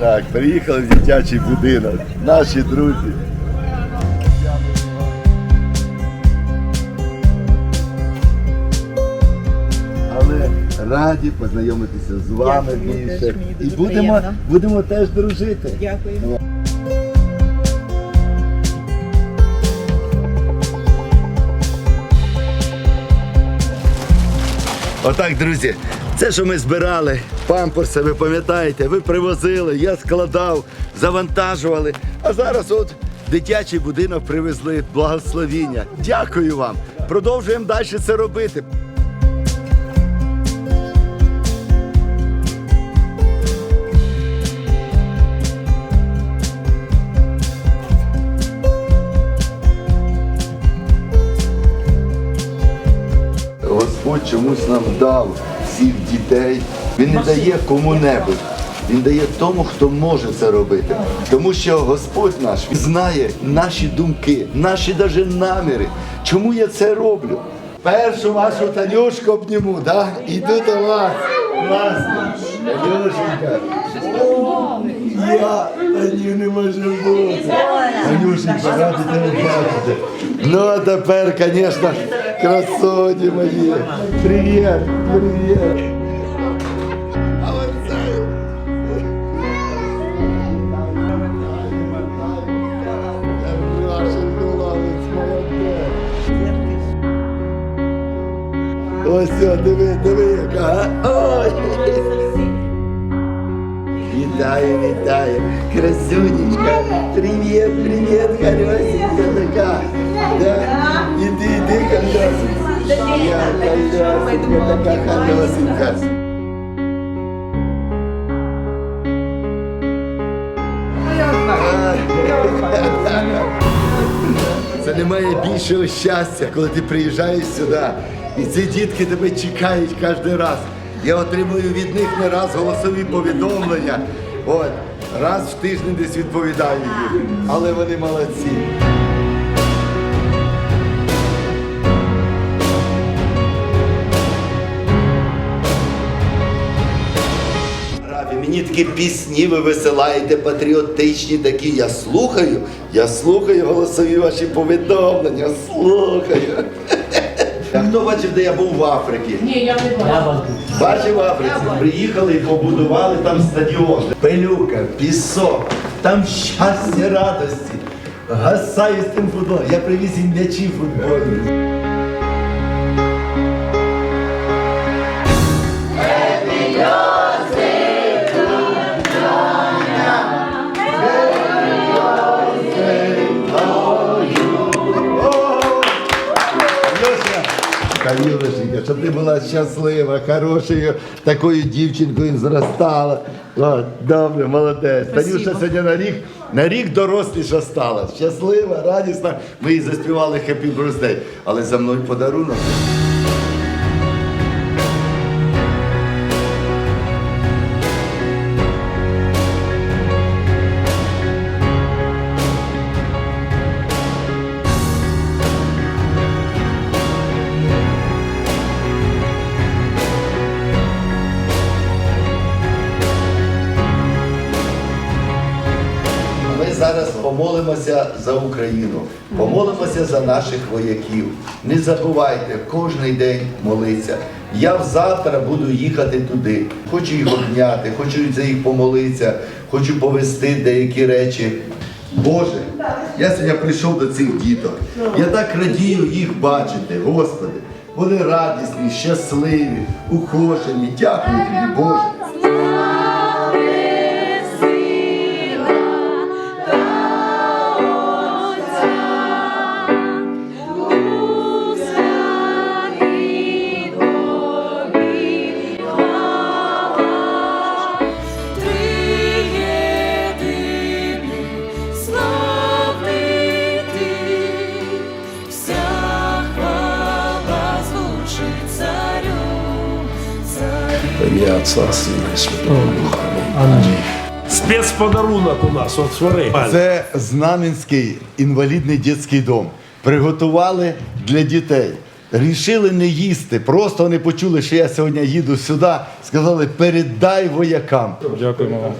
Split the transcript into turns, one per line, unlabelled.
Так, приїхали в дитячий будинок. Наші друзі. Але раді познайомитися з вами
Дякую,
більше.
теж мені
І будемо,
приємно.
будемо теж дружити.
Дякую.
Отак, друзі, це, що ми збирали, памперси, ви пам'ятаєте, ви привозили, я складав, завантажували. А зараз от дитячий будинок привезли благословіння. Дякую вам. Продовжуємо далі це робити. Чомусь нам дав всіх дітей. Він не дає кому-небудь. Він дає тому, хто може це робити. Тому що Господь наш знає наші думки, наші даже наміри. Чому я це роблю? Першу вашу Танюшку обніму, да? Іду до вас. Класно. Танюшенька. Я Таню не може бути. Танюшенька, раді тебе бачити. Ну, а тепер, звісно, красоті мої. Привіт, привіт. А оце... Хороший хлопець, молодець. Ось, о, диви, диви, яка. а? Ой. Вітаю, вітаю, красунечка. Привіт, привіт, хорошенька Я хорошенька, така хорошенька. Це немає більшого щастя, коли ти приїжджаєш сюди, і ці дітки тебе чекають кожен раз. Я отримую від них не раз голосові повідомлення. От, раз в тиждень десь відповідаю їм. Але вони молодці. Такі пісні ви висилаєте патріотичні такі. Я слухаю, я слухаю голосові ваші повідомлення, слухаю. А хто бачив, де я був в Африці?
Ні, я не бачу.
Бачив в Африці? Приїхали і побудували там стадіон. Пилюка, пісок, там щастя, радості. Гасаю з тим футболом. Я привіз їм м'ячі футбольні. Танюшенька, щоб ти була щаслива, хорошою такою дівчинкою зростала. О, добре, молодець. Танюша сьогодні на рік, на рік доросліша стала. Щаслива, радісна. Ми їй заспівали Happy Birthday. Але за мною подарунок. Зараз помолимося за Україну, помолимося за наших вояків. Не забувайте кожен день молитися. Я завтра буду їхати туди. Хочу їх обняти, хочу за їх помолитися, хочу повести деякі речі. Боже, я сьогодні прийшов до цих діток. Я так радію їх бачити, Господи. Вони радісні, щасливі, ухожені. Дякую тобі, Боже.
Ім'я Отця, Сина і Святого Духа. Амінь. Спецподарунок у нас, от свари.
Це Знам'янський інвалідний дитячий дом. Приготували для дітей. рішили не їсти. Просто вони почули, що я сьогодні їду сюди. Сказали, передай воякам.
Дякуємо вам.